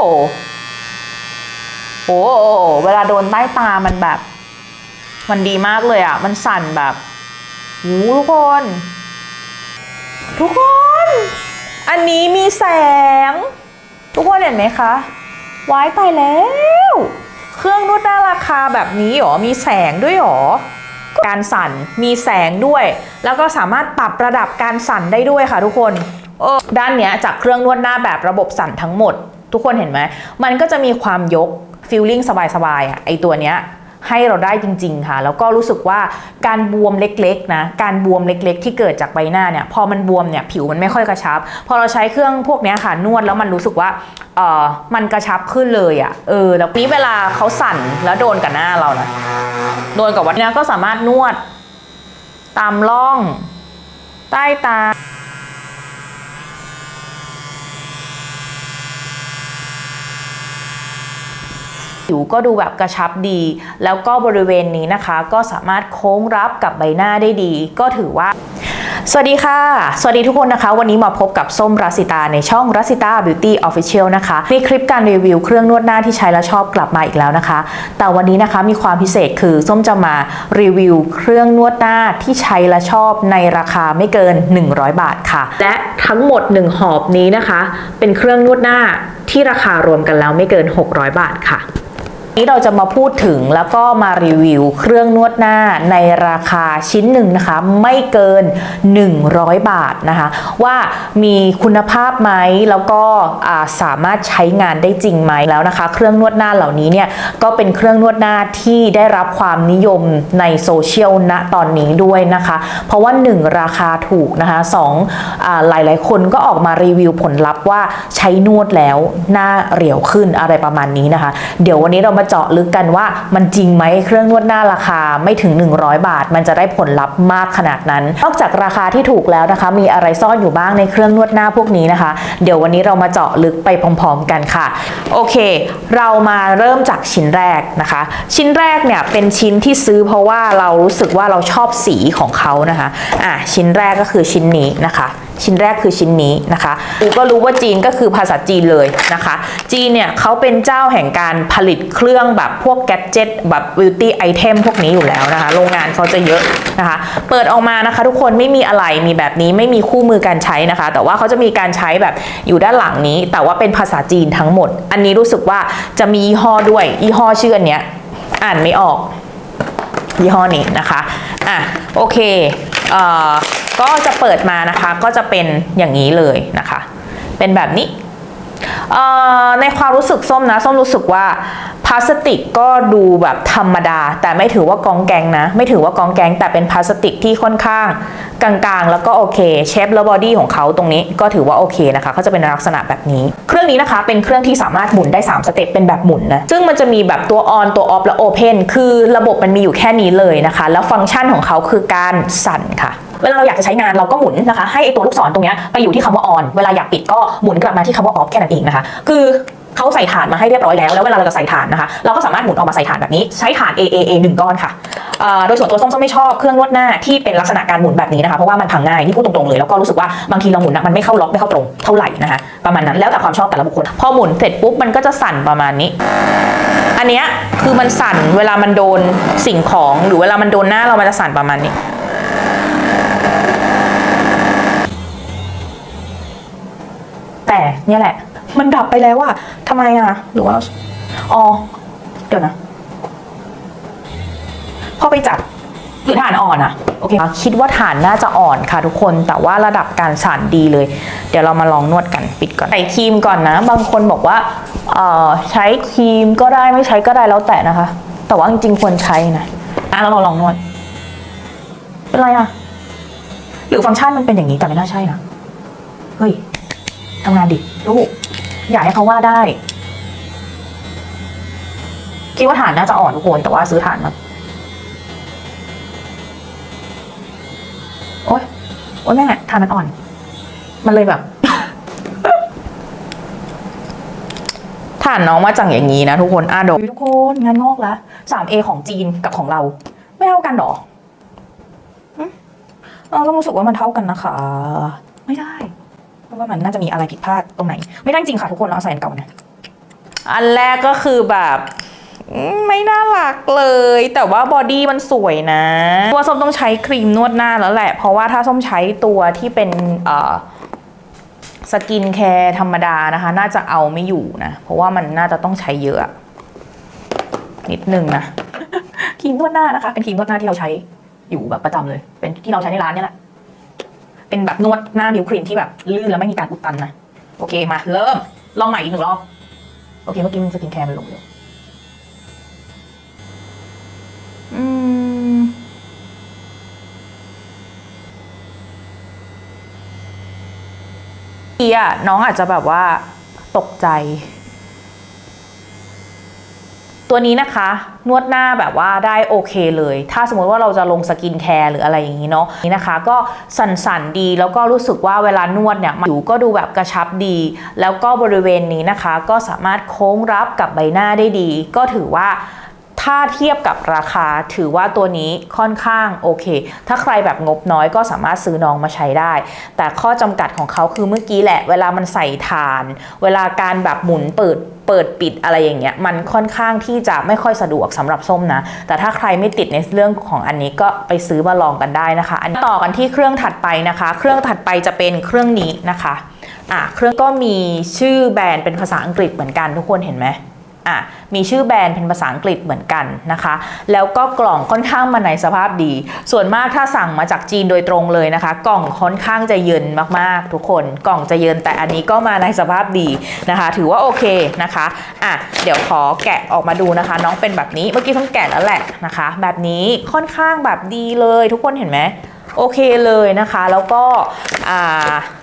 โอ้โหเวลาโดนใต้ตามันแบบ มันดีมากเลยอะ มันสั่นแบบหูทุกคน ทุกคน อันนี้มีแสง ทุกคนเห็นไหมคะวายไปแล้ว เครื่องนวดหน้าราคาแบบนี้หรอ มีแสงด้วยหรอ การสั่นมีแสงด้วย แล้วก็สามารถปรับระดับการสั่นได้ด้วยค่ะทุกคนด้านเนี้ยจากเครื่องนวดหน้าแบบระบบสั่นทั้งหมด ทุกคนเห็นไหม มันก็จะมีความยกฟีลลิ่งสบายๆอะไอตัวเนี้ยให้เราได้จริง ๆ ค่ะ แล้วก็รู้สึกว่าการบวมเล็กๆนะการบวมเล็กๆ ที่เกิดจากใบหน้าเนี่ยพอมันบวมเนี่ยผิวมันไม่ค่อยกระชับ พอเราใช้เครื่องพวกนี้ค่ะนวดแล้วมันรู้สึกว่าเออมันกระชับขึ้นเลยอะ่ะเออแล้วนี้เวลาเขาสั่นแล้วโดนกับหน้าเรานะโดนกับวัดเนี้ยก็สามารถนวด ตามร่อง ใต้ตา ผิวก็ดูแบบกระชับดี แล้วก็บริเวณนี้นะคะ ก็สามารถโค้งรับกับใบหน้าได้ดี ก็ถือว่าสวัสดีค่ะ สวัสดีทุกคนนะคะ วันนี้มาพบกับส้มรัสิตาในช่องรัสิตา Beauty Official นะคะ มีคลิปการรีวิวเครื่องนวดหน้าที่ใช้แล้วชอบกลับมาอีกแล้วนะคะ แต่วันนี้นะคะมีความพิเศษคือส้มจะมารีวิวเครื่องนวดหน้าที่ใช้และชอบในราคาไม่เกิน 100 บาทค่ะ และทั้งหมด 1 หอบนี้นะคะ เป็นเครื่องนวดหน้าที่ราคารวมกันแล้วไม่เกิน 600 บาทค่ะ นี้เราจะมาพูดถึงแล้วก็มารีวิวเครื่องนวดหน้าในราคาชิ้นหนึ่งนะคะไม่เกิน 100 บาทนะคะ ว่ามีคุณภาพไหมแล้วก็สามารถใช้งานได้จริงไหมแล้วนะคะ เครื่องนวดหน้าเหล่านี้เนี่ยก็เป็นเครื่องนวดหน้าที่ได้รับความนิยมในโซเชียลณตอนนี้ด้วยนะคะ เพราะว่า 1 ราคาถูกนะคะ2อ่าหลายๆ คนก็ออกมารีวิวผลลัพธ์ว่าใช้นวดแล้วหน้าเรียวขึ้นอะไรประมาณนี้นะคะ เดี๋ยววันนี้เรามาเจาะลึกกันว่ามันจริงไหมเครื่องนวดหน้าราคาไม่ถึง 100 บาท มันจะได้ผลลัพธ์มากขนาดนั้น นอกจากราคาที่ถูกแล้วนะคะ มีอะไรซ่อนอยู่บ้างในเครื่องนวดหน้าพวกนี้นะคะ เดี๋ยววันนี้เรามาเจาะลึกไปพร้อมๆกันค่ะ โอเค เรามาเริ่มจากชิ้นแรกนะคะ ชิ้นแรกเนี่ยเป็นชิ้นที่ซื้อเพราะว่าเรารู้สึกว่าเราชอบสีของเขานะคะอะชิ้นแรกก็คือชิ้นนี้นะคะ ชิ้นแรกคือชิ้นนี้นะคะกูก็รู้ว่าจีนก็คือภาษาจีนเลยนะคะ จีนเนี่ยเขาเป็นเจ้าแห่งการผลิตเครื่องแบบพวกแกดเจิตแบบบิวตี้ไอเทมพวกนี้อยู่แล้วนะคะ โรงงานเขาจะเยอะนะคะ เปิดออกมานะคะทุกคนไม่มีอะไรมีแบบนี้ไม่มีคู่มือการใช้นะคะ แต่ว่าเขาจะมีการใช้แบบอยู่ด้านหลังนี้ แต่ว่าเป็นภาษาจีนทั้งหมด อันนี้รู้สึกว่าจะมียี่ห้อด้วยยี่ห้อชื่ออันเนี้ยอ่านไม่ออกยี่ห้อนี้นะคะ อะ โอเค เอ่อ ก็จะเปิดมานะคะก็จะเป็นอย่างนี้เลยนะคะ เป็นแบบนี้ในความรู้สึกส้มนะ ส้มรู้สึกว่าพลาสติกก็ดูแบบธรรมดา แต่ไม่ถือว่ากองแกงนะ ไม่ถือว่ากองแกงแต่เป็นพลาสติกที่ค่อนข้างกลางๆ แล้วก็โอเคเชฟและบอดี้ของเขาตรงนี้ก็ถือว่าโอเคนะคะเขาจะเป็นลักษณะแบบนี้ เครื่องนี้นะคะเป็นเครื่องที่สามารถหมุนได้ 3 สเต็ปเป็นแบบหมุนนะซึ่งมันจะมีแบบตัวออนตัวออฟและโอเพนคือระบบมันมีอยู่แค่นี้เลยนะคะ แล้วฟังก์ชันของเขาคือการสั่นค่ะ เวลาเราอยากจะใช้งานเราก็หมุนนะคะ ให้ไอตัวลูกศรตรงนี้ไปอยู่ที่คำว่า on เวลาอยากปิดก็หมุนกลับมาที่คำว่า off แค่นั้นเองนะคะ คือเขาใส่ถ่านมาให้เรียบร้อยแล้ว แล้วเวลาเราจะใส่ถ่านนะคะ เราก็สามารถหมุนออกมาใส่ถ่านแบบนี้ ใช้ถ่าน AAA หนึ่งก้อนค่ะ โดยส่วนตัวส้มส้มไม่ชอบเครื่องนวดหน้าที่เป็นลักษณะการหมุนแบบนี้นะคะ เพราะว่ามันพังง่ายนี่พูดตรงๆเลย แล้วก็รู้สึกว่าบางทีเราหมุนนะมันไม่เข้าล็อกไม่เข้าตรงเท่าไหร่นะคะ ประมาณนั้น แล้วแต่ความชอบแต่ละบุคคล พอหมุนเสร็จปุ๊บมันก็จะสั่นประมาณนี้ อันเนี้ยคือมันสั่นเวลามันโดนสิ่งของ หรือเวลามันโดนหน้าเรามันจะสั่นประมาณนี้ แต่เนี่ยแหละ มันดับไปแล้วอะทำไมอะหรือว่าอ๋อเดี๋ยวนะ พอไปจับหรือฐานอ่อนอะโอเคคิดว่าฐานน่าจะอ่อนค่ะทุกคนแต่ว่าระดับการสั่นดีเลย เดี๋ยวเรามาลองนวดกันปิดก่อนใส่ครีมก่อนนะ บางคนบอกว่าเออใช้ครีมก็ได้ไม่ใช้ก็ได้แล้วแต่นะคะ แต่ว่าจริงๆควรใช้นะอะเราลองนวดเป็นไรอะหรือฟังก์ชันมันเป็นอย่างนี้แต่ไม่น่าใช่นะเฮ้ย ทำงานดิลูกอยากให้เขาว่าได้ คิดว่าฐานน่าจะอ่อนทุกคนแต่ว่าซื้อฐานมาโอ๊ยโอ๊ยแม่ฐานมันอ่อน มันเลยแบบฐานน้องมาจากอย่างนี้นะทุกคนอะเดยวทุกคนงานงอกแล้ว 3A ของจีนกับของเรา ไม่เท่ากันหรอเราก็รู้สึกว่ามันเท่ากันนะคะ ไม่ได้ ว่ามันน่าจะมีอะไรผิดพลาดตรงไหน ไม่ได้จริงค่ะทุกคนเราเอาใส่อันเก่าเนี่ยอันแรกก็คือแบบอืมไม่น่ารักเลย แต่ว่าบอดี้มันสวยนะว่าส้มต้องใช้ครีมนวดหน้าแล้วแหละ เพราะว่าถ้าส้มใช้ตัวที่เป็นเอ่อสกินแคร์ธรรมดานะคะ น่าจะเอาไม่อยู่นะ เพราะว่ามันน่าจะต้องใช้เยอะ นิดนึงนะครีมนวดหน้านะคะ เป็นครีมนวดหน้าที่เราใช้อยู่แบบประจำเลย เป็นที่เราใช้ในร้านเนี่ยแหละ เป็นแบบนวดหน้านิ้วครีมที่แบบลื่นแล้วไม่มีการอุดตันนะโอเคมาเริ่มลองใหม่อีกหนึ่งรอบโอเคเมื่อกี้มันสกินแคร์มันลงเลยอืมทีอะน้องอาจจะแบบว่าตกใจ ตัวนี้นะคะ นวดหน้าแบบว่าได้โอเคเลย ถ้าสมมติว่าเราจะลงสกินแคร์หรืออะไรอย่างนี้เนาะนี่นะคะ ก็สั่นๆดีแล้วก็รู้สึกว่าเวลานวดเนี่ยผิวก็ดูแบบกระชับดี แล้วก็บริเวณนี้นะคะ ก็สามารถโค้งรับกับใบหน้าได้ดี ก็ถือว่าถ้าเทียบกับราคาถือว่าตัวนี้ค่อนข้างโอเค ถ้าใครแบบงบน้อยก็สามารถซื้อน้องมาใช้ได้ แต่ข้อจำกัดของเขาคือเมื่อกี้แหละ เวลามันใส่ฐาน เวลาการแบบหมุนเปิด เปิดปิดอะไรอย่างเงี้ยมันค่อนข้างที่จะไม่ค่อยสะดวกสำหรับส้มนะ แต่ถ้าใครไม่ติดในเรื่องของอันนี้ก็ไปซื้อมาลองกันได้นะคะ อันต่อกันที่เครื่องถัดไปนะคะ เครื่องถัดไปจะเป็นเครื่องนี้นะคะอะเครื่องก็มีชื่อแบรนด์เป็นภาษาอังกฤษเหมือนกันทุกคนเห็นไหม อะมีชื่อแบรนด์เป็นภาษาอังกฤษเหมือนกันนะคะ แล้วก็กล่องค่อนข้างมาในสภาพดี ส่วนมากถ้าสั่งมาจากจีนโดยตรงเลยนะคะ กล่องค่อนข้างจะเยินมากๆ ทุกคนกล่องจะเยินแต่อันนี้ก็มาในสภาพดีนะคะ ถือว่าโอเคนะคะอะเดี๋ยวขอแกะออกมาดูนะคะ น้องเป็นแบบนี้เมื่อกี้ต้องแกะแล้วแหละนะคะ แบบนี้ค่อนข้างแบบดีเลย ทุกคนเห็นไหมโอเคเลยนะคะ แล้วก็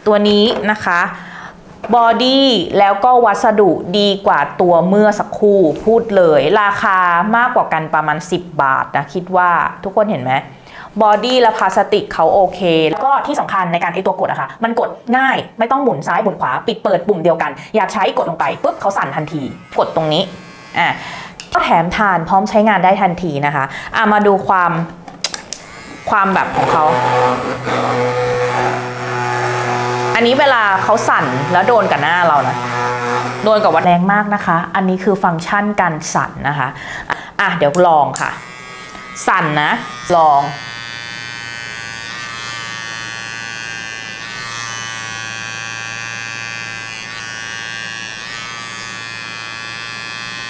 ตัวนี้นะคะ บอดี้แล้วก็วัสดุดีกว่าตัวเมื่อสักครู่พูดเลย ราคามากกว่ากันประมาณ 10 บาทนะ คิดว่าทุกคนเห็นไหมบอดี้และพลาสติกเขาโอเค แล้วก็ที่สำคัญในการไอตัวกดอะค่ะ มันกดง่ายไม่ต้องหมุนซ้ายหมุนขวา ปิดเปิดปุ่มเดียวกัน อยากใช้กดลงไปปุ๊บเขาสั่นทันที กดตรงนี้อะก็แถมทานพร้อมใช้งานได้ทันทีนะคะอะมาดูความความแบบของเขา อันนี้เวลาเขาสั่นแล้วโดนกับหน้าเรานะ โดนกับวัดแรงมากนะคะ อันนี้คือฟังก์ชันการสั่นนะคะ อะเดี๋ยวลองค่ะ สั่นนะ ลอง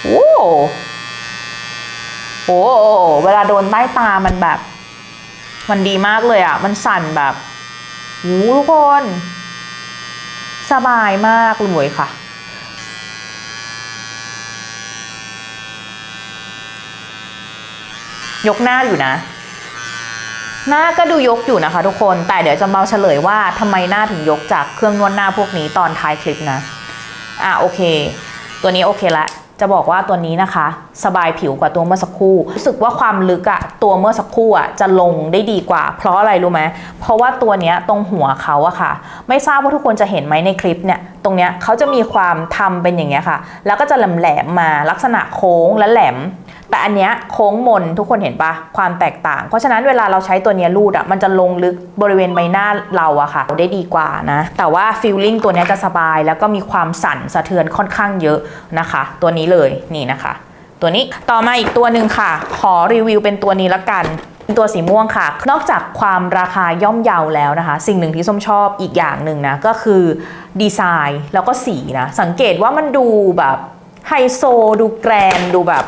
โอ้โห เวลาโดนใต้ตามันแบบ มันดีมากเลยอะ มันสั่นแบบโอ้ทุกคน สบายมากเลยค่ะ ยกหน้าอยู่นะ หน้าก็ดูยกอยู่นะคะทุกคน แต่เดี๋ยวจะมาเฉลยว่าทำไมหน้าถึงยกจากเครื่องนวดหน้าพวกนี้ตอนท้ายคลิปนะ อะโอเค ตัวนี้โอเคละ จะบอกว่าตัวนี้นะคะ สบายผิวกว่าตัวเมื่อสักครู่ รู้สึกว่าความลึกอะตัวเมื่อสักครู่อะจะลงได้ดีกว่า เพราะอะไรรู้ไหมเพราะว่าตัวเนี้ยตรงหัวเขาอะค่ะ ไม่ทราบว่าทุกคนจะเห็นไหมในคลิปเนี่ยตรงเนี้ยเขาจะมีความทำเป็นอย่างเงี้ยค่ะ แล้วก็จะแหลมแหลมมาลักษณะโค้งและแหลม แต่อันเนี้ยโค้งมนทุกคนเห็นปะความแตกต่าง เพราะฉะนั้นเวลาเราใช้ตัวเนี้ยรูดอะมันจะลงลึกบริเวณใบหน้าเราอะค่ะ ได้ดีกว่านะ แต่ว่าฟีลลิ่งตัวเนี้ยจะสบายแล้วก็มีความสั่นสะเทือนค่อนข้างเยอะนะคะ ตัวนี้เลยนี่นะคะ ตัวนี้ต่อมาอีกตัวหนึ่งค่ะ ขอรีวิวเป็นตัวนี้ละกันตัวสีม่วงค่ะ นอกจากความราคาย่อมเยาแล้วนะคะ สิ่งหนึ่งที่ส้มชอบอีกอย่างหนึ่งนะ ก็คือดีไซน์แล้วก็สีนะ สังเกตว่ามันดูแบบไฮโซ ดูแกรนดูแบบ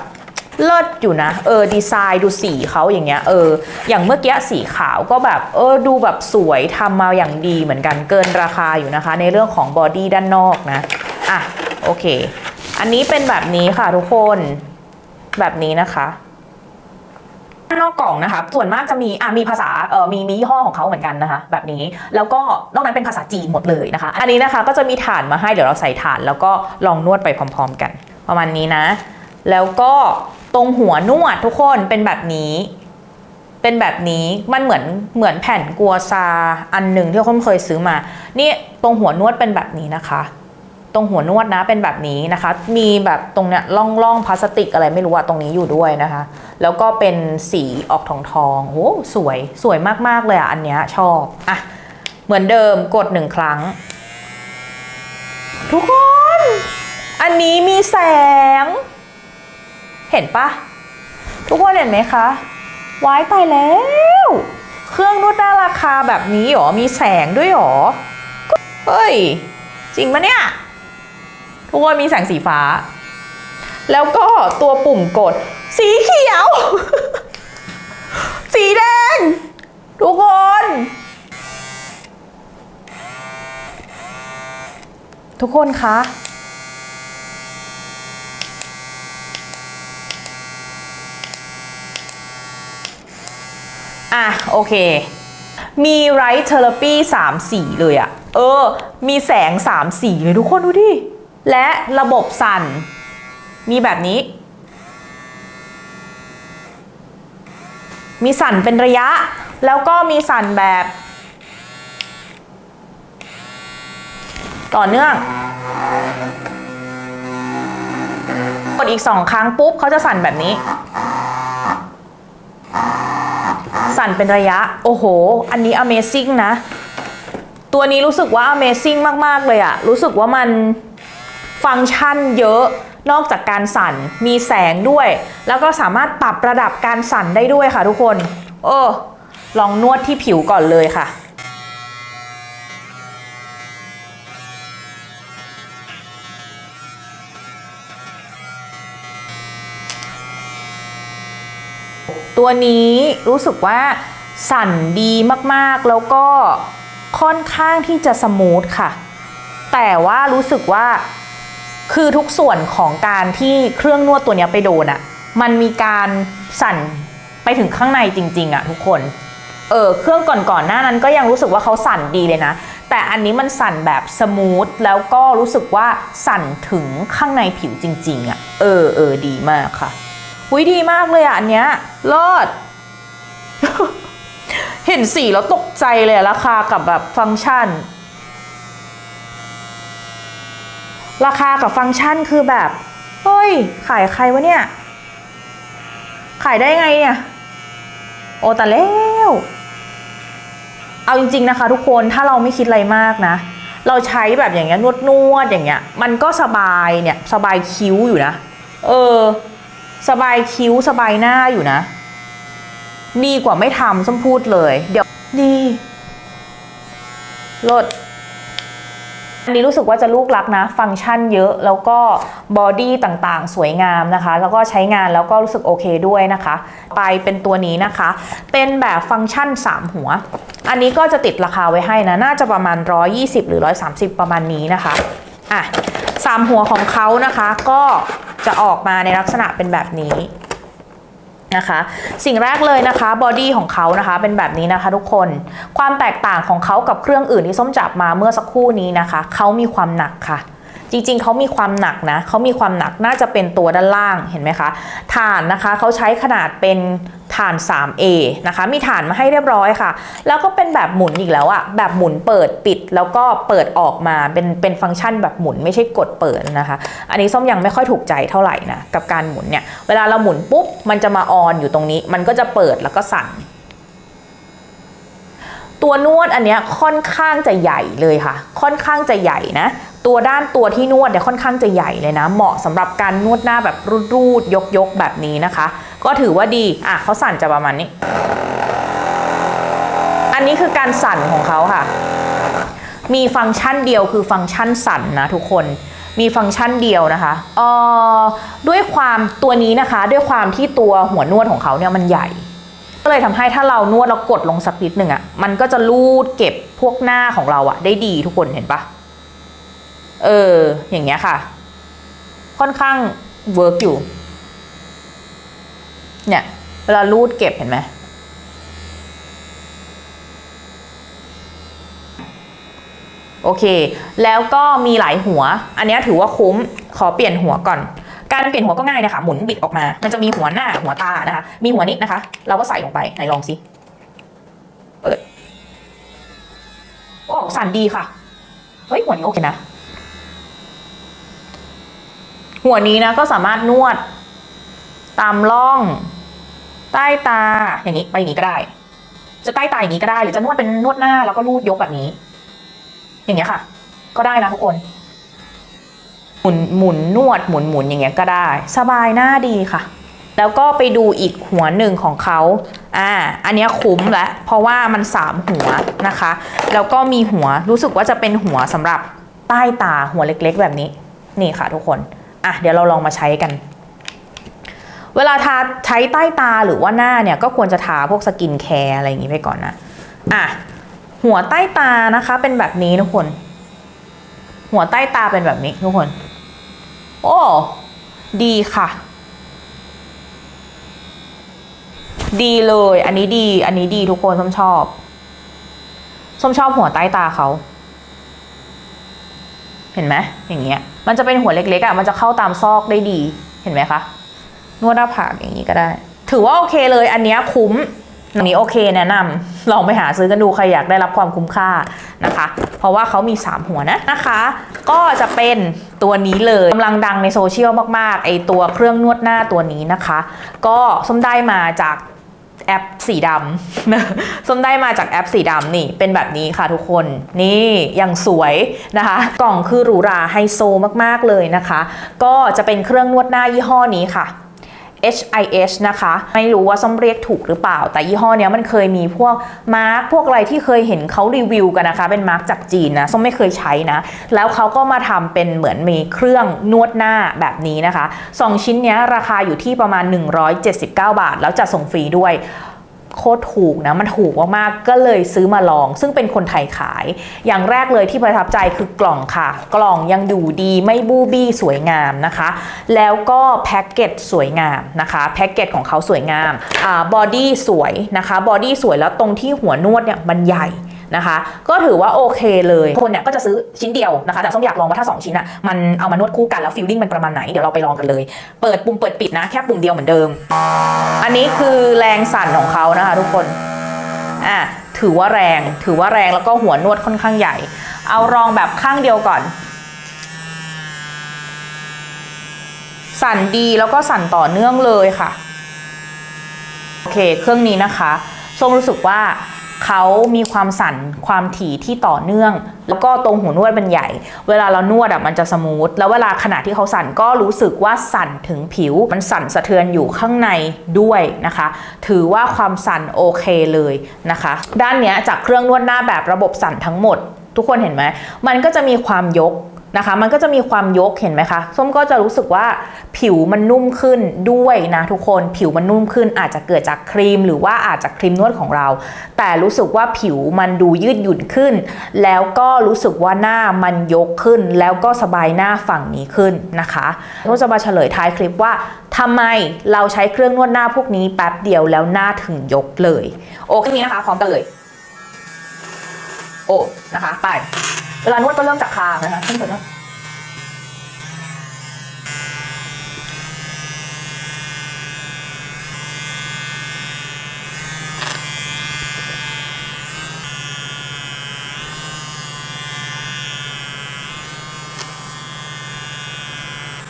เลิศอยู่นะ เออดีไซน์ดูสีเขาอย่างเงี้ยเอออย่างเมื่อกี้สีขาวก็แบบเออดูแบบสวยทำมาอย่างดีเหมือนกันเกินราคาอยู่นะคะ ในเรื่องของบอดี้ด้านนอกนะอะโอเค อันนี้เป็นแบบนี้ค่ะทุกคนแบบนี้นะคะด้านนอกกล่องนะคะส่วนมากจะมีอะมีภาษาเออมีมียี่ห้อของเขาเหมือนกันนะคะ แบบนี้แล้วก็นอกนั้นเป็นภาษาจีนหมดเลยนะคะ อันนี้นะคะก็จะมีฐานมาให้เดี๋ยวเราใส่ฐาน แล้วก็ลองนวดไปพร้อม ๆ กัน ประมาณนี้นะ แล้วก็ ตรงหัวนวดทุกคนเป็นแบบนี้ เป็นแบบนี้มันเหมือนเหมือนแผ่นกัวซาอันหนึ่งที่คนเคยซื้อมา นี่ตรงหัวนวดเป็นแบบนี้นะคะ ตรงหัวนวดนะเป็นแบบนี้นะคะ มีแบบตรงเนี้ยร่องร่องพลาสติกอะไรไม่รู้อะตรงนี้อยู่ด้วยนะคะ แล้วก็เป็นสีออกทองทองโอ้สวยสวยมากๆเลยอะอันเนี้ยชอบอะเหมือนเดิมกดหนึ่งครั้ง ทุกคน อันนี้มีแสง เห็นปะทุกคนเห็นไหมคะว้ายไปแล้ว เครื่องนวดหน้าราคาแบบนี้หรอ มีแสงด้วยหรอ เฮ้ย จริงปะเนี่ย ทุกคนมีแสงสีฟ้า แล้วก็ตัวปุ่มกด สีเขียว สีแดง ทุกคน ทุกคนคะ อะโอเค มีไรท์เทอร์ปีสามสีเลยอะเออ มีแสงสามสีเลยทุกคนดูดิ และระบบสั่น มีแบบนี้ มีสั่นเป็นระยะ แล้วก็มีสั่นแบบ ต่อเนื่องกดอีกสองครั้งปุ๊บเขาจะสั่นแบบนี้ สั่นเป็นระยะ โอ้โห อันนี้ Amazing นะ ตัวนี้รู้สึกว่า Amazing มาก ๆ เลยอะรู้สึกว่ามันฟังก์ชันเยอะนอกจากการสั่นมีแสงด้วย แล้วก็สามารถปรับระดับการสั่นได้ด้วยค่ะทุกคน เออ ลองนวดที่ผิวก่อนเลยค่ะ ตัวนี้รู้สึกว่าสั่นดีมากๆ แล้วก็ค่อนข้างที่จะสมูทค่ะ แต่ว่ารู้สึกว่าคือทุกส่วนของการที่เครื่องนวดตัวนี้ไปโดนอะมันมีการสั่นไปถึงข้างในจริง ๆอะทุกคน เออเครื่องก่อนๆหน้านั้นก็ยังรู้สึกว่าเขาสั่นดีเลยนะ แต่อันนี้มันสั่นแบบสมูทแล้วก็รู้สึกว่าสั่นถึงข้างในผิวจริงๆอะเออเออดีมากค่ะ หุยดีมากเลยอะอันเนี้ยเลิศเห็นสีแล้วตกใจเลยราคากับแบบฟังก์ชัน ราคากับฟังก์ชันคือแบบเฮ้ย ขายใครวะเนี่ย ขายได้ไงเนี่ย โอแต่แล้วเอาจริง ๆนะคะ ทุกคนถ้าเราไม่คิดอะไรมากนะ เราใช้แบบอย่างเงี้ยนวดนวดๆอย่างเงี้ย มันก็สบายเนี่ยสบายคิ้วอยู่นะ เออ สบายคิ้วสบายหน้าอยู่นะ ดีกว่าไม่ทำส้มพูดเลย เดี๋ยวดีลดอันนี้รู้สึกว่าจะลูกรักนะ ฟังก์ชันเยอะแล้วก็บอดี้ต่างๆ สวยงามนะคะ แล้วก็ใช้งานแล้วก็รู้สึกโอเคด้วยนะคะ ไปเป็นตัวนี้นะคะ เป็นแบบฟังก์ชัน 3 หัว อันนี้ก็จะติดราคาไว้ให้นะ น่าจะประมาณ 120 หรือ 130 ประมาณนี้นะคะอะ สามหัวของเขานะคะ ก็จะออกมาในลักษณะเป็นแบบนี้นะคะสิ่งแรกเลยนะคะบอดี้ของเขานะคะเป็นแบบนี้นะคะทุกคนความแตกต่างของเขากับเครื่องอื่นที่ส้มจับมาเมื่อสักครู่นี้นะคะเขามีความหนักค่ะ จริงๆ เขามีความหนักนะเขามีความหนักน่าจะเป็นตัวด้านล่างเห็นไหมคะฐานนะคะเขาใช้ขนาดเป็นฐาน 3A นะคะมีฐานมาให้เรียบร้อยค่ะ แล้วก็เป็นแบบหมุนอีกแล้วอะแบบหมุนเปิดปิดแล้วก็เปิดออกมาเป็นเป็นฟังก์ชันแบบหมุนไม่ใช่กดเปิดนะคะ อันนี้ส้มยังไม่ค่อยถูกใจเท่าไหร่นะกับการหมุนเนี่ยเวลาเราหมุนปุ๊บมันจะมาออนอยู่ตรงนี้ มันก็จะเปิดแล้วก็สั่นตัวนวดอันเนี้ยค่อนข้างจะใหญ่เลยค่ะ ค่อนข้างจะใหญ่นะ ตัวด้านตัวที่นวดเนี่ยค่อนข้างจะใหญ่เลยนะ เหมาะสำหรับการนวดหน้าแบบรูดๆ ยกๆ แบบนี้นะคะ ก็ถือว่าดีอะเขาสั่นจะประมาณนี้ อันนี้คือการสั่นของเขาค่ะ มีฟังก์ชันเดียวคือฟังก์ชันสั่นนะทุกคนมีฟังก์ชันเดียวนะคะเอ่อด้วยความตัวนี้นะคะด้วยความที่ตัวหัวนวดของเขาเนี่ยมันใหญ่ ก็เลยทำให้ถ้าเรานวดแล้วกดลงสักนิดหนึ่งอะ่ะมันก็จะลูดเก็บพวกหน้าของเราอะ่ะได้ดีทุกคนเห็นปะ เออ อย่างเงี้ยค่ะ ค่อนข้างเวิร์กอยู่ เนี่ย เวลาลูดเก็บเห็นไหมโอเค แล้วก็มีหลายหัว อันนี้ถือว่าคุ้ม ขอเปลี่ยนหัวก่อน การเปลี่ยนหัวก็ง่ายนะคะ หมุนบิดออกมา มันจะมีหัวหน้าหัวตานะคะ มีหัวนี้นะคะ เราก็ใส่ลงไป ไหนลองสิ เปิด โอ้สั่นดีค่ะ เฮ้ย หัวนี้โอเคนะ หัวนี้นะก็สามารถนวด ตามร่อง ใต้ตาอย่างนี้ไปอย่างนี้ก็ได้ จะใต้ตาอย่างนี้ก็ได้หรือจะนวดเป็นนวดหน้าแล้วก็รูดยกแบบนี้ อย่างเงี้ยค่ะ ก็ได้นะทุกคนหมุนหมุนนวดหมุนหมุนอย่างเงี้ยก็ได้ สบายหน้าดีค่ะ แล้วก็ไปดูอีกหัวหนึ่งของเขาอ่าอันนี้คุ้มแล้วเพราะว่ามันสามหัวนะคะ แล้วก็มีหัวรู้สึกว่าจะเป็นหัวสำหรับใต้ตาหัวเล็กๆ แบบนี้ นี่ค่ะทุกคน อะเดี๋ยวเราลองมาใช้กัน เวลาทาใช้ใต้ตาหรือว่าหน้าเนี่ยก็ควรจะทาพวกสกินแคร์อะไรอย่างงี้ไปก่อนนะ อะหัวใต้ตานะคะเป็นแบบนี้ทุกคน หัวใต้ตาเป็นแบบนี้ทุกคน โอ้ดีค่ะ ดีเลย อันนี้ดี อันนี้ดีทุกคนส้มชอบส้มชอบหัวใต้ตาเขา ห็นไหมอย่างเงี้ยมันจะเป็นหัวเล็กๆอะ่ะมันจะเข้าตามซอกได้ดีเห็นไหมคะนวดหน้าผากอย่างนี้ก็ได้ ถือว่าโอเคเลยอันเนี้ยคุ้มอันนี้โอเคแนะนำลองไปหาซื้อกันดูใครอยากได้รับความคุ้มค่านะคะ เพราะว่าเขามี 3 หัวนะนะคะ ก็จะเป็นตัวนี้เลยกำลังดังในโซเชียลมากๆไอตัวเครื่องนวดหน้าตัวนี้นะคะ ก็ส้มได้มาจาก แอปสีดำส้มได้มาจากแอปสีดำนี่เป็นแบบนี้ค่ะทุกคนนี่ยังสวยนะคะ กล่องคือหรูหราไฮโซมากๆเลยนะคะ ก็จะเป็นเครื่องนวดหน้ายี่ห้อนี้ค่ะ HIH นะคะ ไม่รู้ว่าส้มเรียกถูกหรือเปล่า แต่ยี่ห้อเนี้ยมันเคยมีพวกมาร์กพวกอะไรที่เคยเห็นเขารีวิวกันนะคะ เป็นมาร์กจากจีนนะ ส้มไม่เคยใช้นะ แล้วเขาก็มาทำเป็นเหมือนมีเครื่องนวดหน้าแบบนี้นะคะ 2 ชิ้นเนี้ยราคาอยู่ที่ประมาณ 179 บาท แล้วจะส่งฟรีด้วย โคตรถูกนะ มันถูกมากๆ ก็เลยซื้อมาลอง ซึ่งเป็นคนไทยขาย อย่างแรกเลยที่ประทับใจคือกล่องค่ะ กล่องยังอยู่ดีไม่บูบี้สวยงามนะคะ แล้วก็แพ็กเกจสวยงามนะคะแพ็กเกจของเขาสวยงามอ่าบอดี้สวยนะคะบอดี้สวยแล้วตรงที่หัวนวดเนี่ยมันใหญ่ นะคะ ก็ถือว่าโอเคเลยคนเนี่ยก็จะซื้อชิ้นเดียวนะคะแต่ส้มอยากลองว่าถ้า 2 ชิ้นอะมันเอามานวดคู่กันแล้วฟิลลิ่งมันประมาณไหนเดี๋ยวเราไปลองกันเลย เปิดปุ่มเปิดปิดนะแค่ปุ่มเดียวเหมือนเดิม อันนี้คือแรงสั่นของเขานะคะทุกคนอะถือว่าแรงถือว่าแรงแล้วก็หัวนวดค่อนข้างใหญ่ เอารองแบบข้างเดียวก่อน สั่นดีแล้วก็สั่นต่อเนื่องเลยค่ะ โอเค เครื่องนี้นะคะส้มรู้สึกว่า เขามีความสั่นความถี่ที่ต่อเนื่อง แล้วก็ตรงหูนวดมันใหญ่ เวลาเรานวดอะมันจะสมูท แล้วเวลาขณะที่เขาสั่นก็รู้สึกว่าสั่นถึงผิว มันสั่นสะเทือนอยู่ข้างในด้วยนะคะ ถือว่าความสั่นโอเคเลยนะคะ ด้านเนี้ยจากเครื่องนวดหน้าแบบระบบสั่นทั้งหมด ทุกคนเห็นไหมมันก็จะมีความยก นะคะ มันก็จะมีความยกเห็นไหมคะ ส้มก็จะรู้สึกว่าผิวมันนุ่มขึ้นด้วยนะทุกคน ผิวมันนุ่มขึ้นอาจจะเกิดจากครีม หรือว่าอาจจะครีมนวดของเรา แต่รู้สึกว่าผิวมันดูยืดหยุ่นขึ้น แล้วก็รู้สึกว่าหน้ามันยกขึ้น แล้วก็สบายหน้าฝั่งนี้ขึ้นนะคะก็จะมาเฉลยท้ายคลิปว่าทำไมเราใช้เครื่องนวดหน้าพวกนี้แป๊บเดียวแล้วหน้าถึงยกเลย โอเคนี้นะคะพร้อมกันเลย โอ้นะคะ ไป เวลานวดก็เริ่มจากคางนะคะขึ้นไปนะ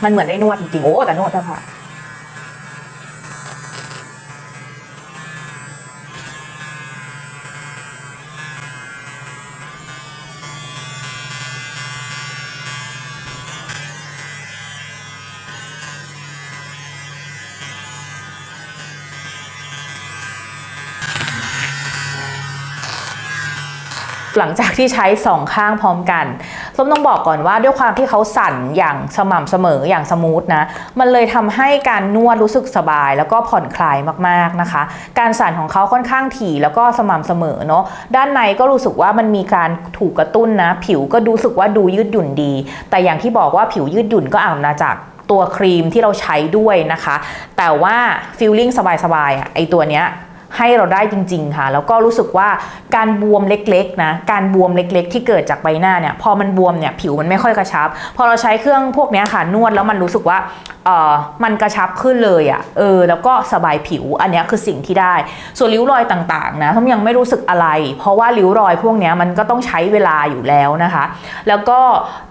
มันเหมือนได้นวดจริงๆโอ้แต่นวดจะผ่า หลังจากที่ใช้สองข้างพร้อมกันส้มต้องบอกก่อนว่าด้วยความที่เขาสั่นอย่างสม่ำเสมออย่างสมูทนะ มันเลยทำให้การนวดรู้สึกสบาย แล้วก็ผ่อนคลายมากๆนะคะ การสั่นของเขาค่อนข้างถี่แล้วก็สม่ำเสมอเนาะด้านในก็รู้สึกว่ามันมีการถูกกระตุ้นนะ ผิวก็รู้สึกว่าดูยืดหยุ่นดี แต่อย่างที่บอกว่าผิวยืดหยุ่นก็อ่าจมาจากตัวครีมที่เราใช้ด้วยนะคะ แต่ว่าฟีลลิ่งสบายๆอะไอตัวเนี้ย ให้เราได้จริง ๆ ค่ะ แล้วก็รู้สึกว่าการบวมเล็กๆนะการบวมเล็กๆ ที่เกิดจากใบหน้าเนี่ยพอมันบวมเนี่ยผิวมันไม่ค่อยกระชับ พอเราใช้เครื่องพวกนี้ค่ะนวดแล้วมันรู้สึกว่าเออมันกระชับขึ้นเลยอะ่ะเออแล้วก็สบายผิวอันนี้คือสิ่งที่ได้ ส่วนริ้วรอยต่างๆนะท่มยังไม่รู้สึกอะไร เพราะว่าริ้วรอยพวกนี้มันก็ต้องใช้เวลาอยู่แล้วนะคะ แล้วก็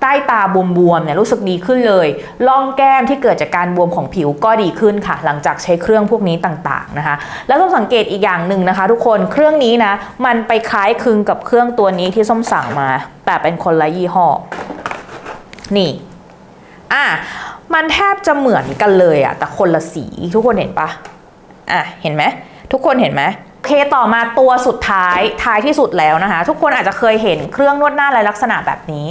ใต้ตาบวมๆเนี่ยรู้สึกดีขึ้นเลยร่องแก้มที่เกิดจากการบวมของผิวก็ดีขึ้นค่ะ หลังจากใช้เครื่องพวกนี้ต่างๆนะคะ แล้วต้องสังเกตอีกอย่างหนึ่งนะคะ ทุกคนเครื่องนี้นะ มันไปคล้ายคลึงกับเครื่องตัวนี้ที่ส้มสั่งมา แต่เป็นคนละยี่ห้อ นี่อะมันแทบจะเหมือนกันเลยอะแต่คนละสีทุกคนเห็นปะอะเห็นไหมทุกคนเห็นไหมโอเคต่อมาตัวสุดท้ายท้ายที่สุดแล้วนะคะ ทุกคนอาจจะเคยเห็นเครื่องนวดหน้าลายลักษณะแบบนี้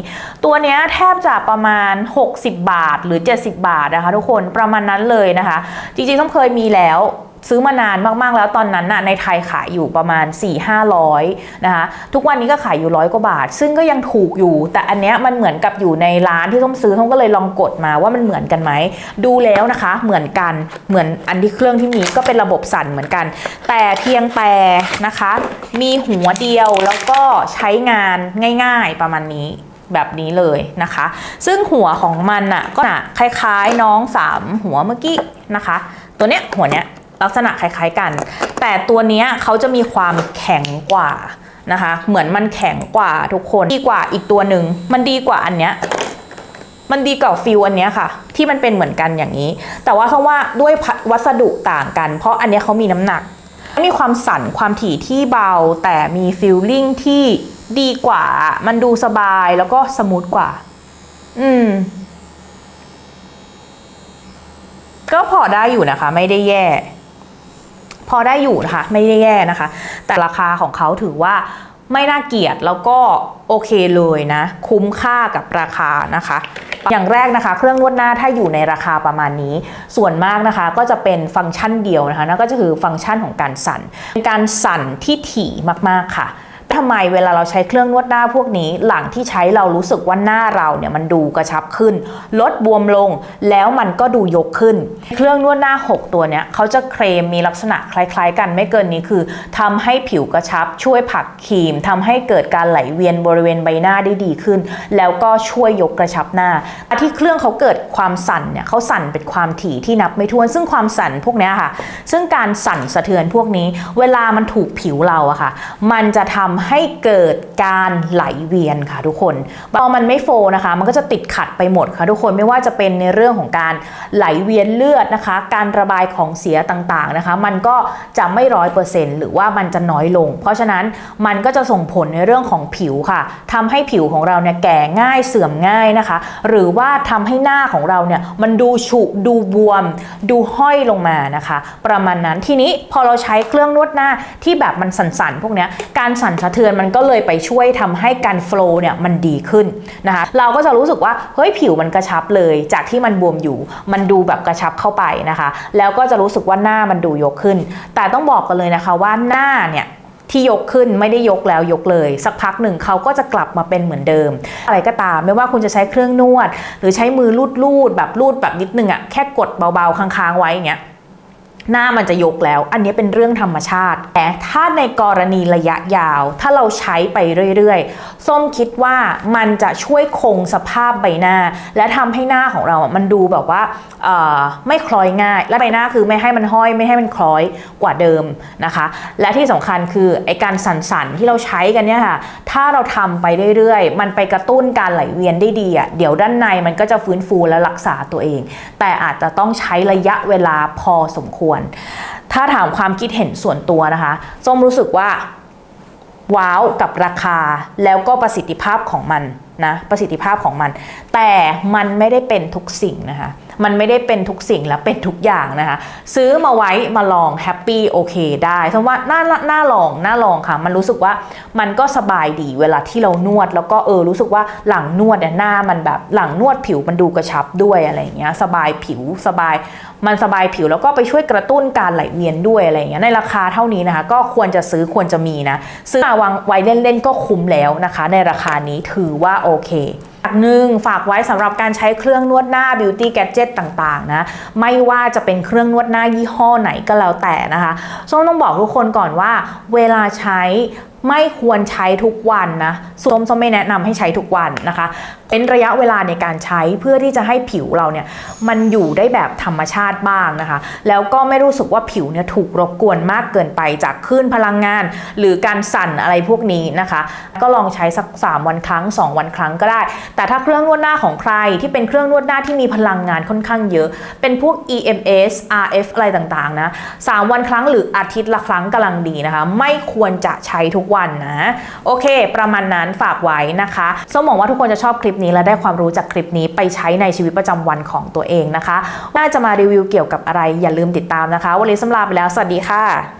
ตัวเนี้ยแทบจะประมาณ 60 บาทหรือ 70 บาทนะคะ ทุกคนประมาณนั้นเลยนะคะ จริงๆต้องเคยมีแล้ว ซื้อมานานมากๆแล้วตอนนั้นน่ะในไทยขายอยู่ประมาณ 4 500นะคะทุกวันนี้ก็ขายอยู่ร้อยกว่าบาท ซึ่งก็ยังถูกอยู่ แต่อันเนี้ยมันเหมือนกับอยู่ในร้านที่ต้องซื้อต้องก็เลยลองกดมาว่ามันเหมือนกันไหมดูแล้วนะคะเหมือนกันเหมือนอันที่เครื่องที่มีก็เป็นระบบสั่นเหมือนกัน แต่เพียงแต่นะคะ มีหัวเดียวแล้วก็ใช้งานง่าย ๆประมาณนี้แบบนี้เลยนะคะ ซึ่งหัวของมันน่ะก็คล้ายๆน้องสามหัวเมื่อกี้นะคะ ตัวเนี้ยหัวเนี้ย ลักษณะคล้ายๆกัน แต่ตัวนี้เขาจะมีความแข็งกว่านะคะ เหมือนมันแข็งกว่าทุกคนดีกว่าอีกตัวหนึ่งมันดีกว่าอันเนี้ยมันดีกว่าฟิลอันเนี้ยค่ะ ที่มันเป็นเหมือนกันอย่างนี้ แต่ว่าเพราะว่าด้วยวัสดุต่างกัน เพราะอันเนี้ยเขามีน้ำหนัก มีความสั่นความถี่ที่เบา แต่มีฟิลลิ่งที่ดีกว่า มันดูสบายแล้วก็สมูทกว่า อืม ก็พอได้อยู่นะคะ ไม่ได้แย่ พอได้อยู่นะคะ ไม่ได้แย่นะคะ แต่ราคาของเขาถือว่าไม่น่าเกลียดแล้วก็โอเคเลยนะ คุ้มค่ากับราคานะคะ อย่างแรกนะคะ เครื่องนวดหน้าถ้าอยู่ในราคาประมาณนี้ ส่วนมากนะคะก็จะเป็นฟังก์ชันเดียวนะคะนั่นก็จะคือฟังก์ชันของการสั่นเป็นการสั่นที่ถี่มากๆค่ะ ทำไมเวลาเราใช้เครื่องนวดหน้าพวกนี้ หลังที่ใช้เรารู้สึกว่าหน้าเราเนี่ยมันดูกระชับขึ้น ลดบวมลงแล้วมันก็ดูยกขึ้น เครื่องนวดหน้า 6 ตัวเนี้ยเขาจะเคลมมีลักษณะคล้ายๆ กันไม่เกินนี้คือทำให้ผิวกระชับ ช่วยผลักครีมทำให้เกิดการไหลเวียนบริเวณใบหน้าได้ดีขึ้น แล้วก็ช่วยยกกระชับหน้า ที่เครื่องเขาเกิดความสั่นเนี่ยเขาสั่นเป็นความถี่ที่นับไม่ถ้วน ซึ่งความสั่นพวกนี้ค่ะ ซึ่งการสั่นสะเทือนพวกนี้ เวลามันถูกผิวเราอะค่ะ มันจะทำให้เกิดการไหลเวียนค่ะทุกคนพอมันไม่โฟนะคะ มันก็จะติดขัดไปหมดค่ะทุกคนไม่ว่าจะเป็นในเรื่องของการไหลเวียนเลือดนะคะ การระบายของเสียต่างๆนะคะ มันก็จะไม่ร้อยเปอร์เซ็นต์หรือว่ามันจะน้อยลง เพราะฉะนั้นมันก็จะส่งผลในเรื่องของผิวค่ะทำให้ผิวของเราเนี่ยแก่ง่ายเสื่อมง่ายนะคะ หรือว่าทำให้หน้าของเราเนี่ยมันดูฉุดูบวม ดูห้อยลงมานะคะ ประมาณนั้นทีนี้พอเราใช้เครื่องนวดหน้าที่แบบมันสั่นๆ พวกเนี้ยการสั่นะเทือนมันก็เลยไปช่วยทำให้การโฟล์เนี่ยมันดีขึ้นนะคะเราก็จะรู้สึกว่าเฮ้ยผิวมันกระชับเลยจากที่มันบวมอยู่ มันดูแบบกระชับเข้าไปนะคะ แล้วก็จะรู้สึกว่าหน้ามันดูยกขึ้น แต่ต้องบอกกันเลยนะคะว่าหน้าเนี่ยที่ยกขึ้นไม่ได้ยกแล้วยกเลย สักพักหนึ่งเขาก็จะกลับมาเป็นเหมือนเดิม อะไรก็ตามไม่ว่าคุณจะใช้เครื่องนวด หรือใช้มือลูดลูดๆแบบลูดแบบนิดนึงอะแค่กดเบาๆค้างๆไว้อย่างเงี้ย หน้ามันจะยกแล้ว อันนี้เป็นเรื่องธรรมชาติ แต่ถ้าในกรณีระยะยาว ถ้าเราใช้ไปเรื่อยส้มคิดว่ามันจะช่วยคงสภาพใบหน้า และทำให้หน้าของเราอะมันดูแบบว่าไม่คล้อยง่าย และใบหน้าคือไม่ให้มันห้อยไม่ให้มันคล้อยกว่าเดิมนะคะ และที่สำคัญคือไอการสั่นๆที่เราใช้กันเนี่ยค่ะถ้าเราทำไปเรื่อยๆ มันไปกระตุ้นการไหลเวียนได้ดีอะเดี๋ยวด้านในมันก็จะฟื้นฟูและรักษาตัวเอง แต่อาจจะต้องใช้ระยะเวลาพอสมควร ถ้าถามความคิดเห็นส่วนตัวนะคะส้มรู้สึกว่า ว้าวกับราคาแล้วก็ประสิทธิภาพของมันนะประสิทธิภาพของมัน แต่มันไม่ได้เป็นทุกสิ่งนะคะ มันไม่ได้เป็นทุกสิ่งและเป็นทุกอย่างนะคะ ซื้อมาไว้มาลองแฮปปี้โอเคได้เพราะว่าน่าน่าลองน่าลองค่ะ มันรู้สึกว่ามันก็สบายดีเวลาที่เรานวด แล้วก็เออรู้สึกว่าหลังนวดเนี่ยหน้ามันแบบหลังนวดผิวมันดูกระชับด้วยอะไรอย่างเงี้ยสบายผิวสบายมันสบายผิวแล้วก็ไปช่วยกระตุ้นการไหลเวียนด้วยอะไรอย่างเงี้ยในราคาเท่านี้นะคะ ก็ควรจะซื้อควรจะมีนะ ซื้อมาวางไว้เล่นๆก็คุ้มแล้วนะคะ ในราคานี้ถือว่าโอเค หนึ่งฝากไว้สำหรับการใช้เครื่องนวดหน้า beauty gadget ต่างๆนะไม่ว่าจะเป็นเครื่องนวดหน้ายี่ห้อไหนก็แล้วแต่นะคะส้มต้องบอกทุกคนก่อนว่า เวลาใช้ ไม่ควรใช้ทุกวันนะส้มส้มไม่แนะนำให้ใช้ทุกวันนะคะ เป็นระยะเวลาในการใช้เพื่อที่จะให้ผิวเราเนี่ยมันอยู่ได้แบบธรรมชาติบ้างนะคะ แล้วก็ไม่รู้สึกว่าผิวเนี่ยถูกรบกวนมากเกินไปจากคลื่นพลังงาน หรือการสั่นอะไรพวกนี้นะคะ ก็ลองใช้สัก 3 วันครั้ง 2 วันครั้งก็ได้ แต่ถ้าเครื่องนวดหน้าของใครที่เป็นเครื่องนวดหน้าที่มีพลังงานค่อนข้างเยอะ เป็นพวก EMS RF อะไรต่างๆนะ3วันครั้งหรืออาทิตย์ละครั้งกำลังดีนะคะ ไม่ควรจะใช้ทุกวันนะ โอเค ประมาณนั้นฝากไว้นะคะส้มหวังว่าทุกคนจะชอบคลิปนี้และได้ความรู้จากคลิปนี้ไปใช้ในชีวิตประจำวันของตัวเองนะคะ น่าจะมารีวิวเกี่ยวกับอะไรอย่าลืมติดตามนะคะ วันนี้สำหรับไปแล้วสวัสดีค่ะ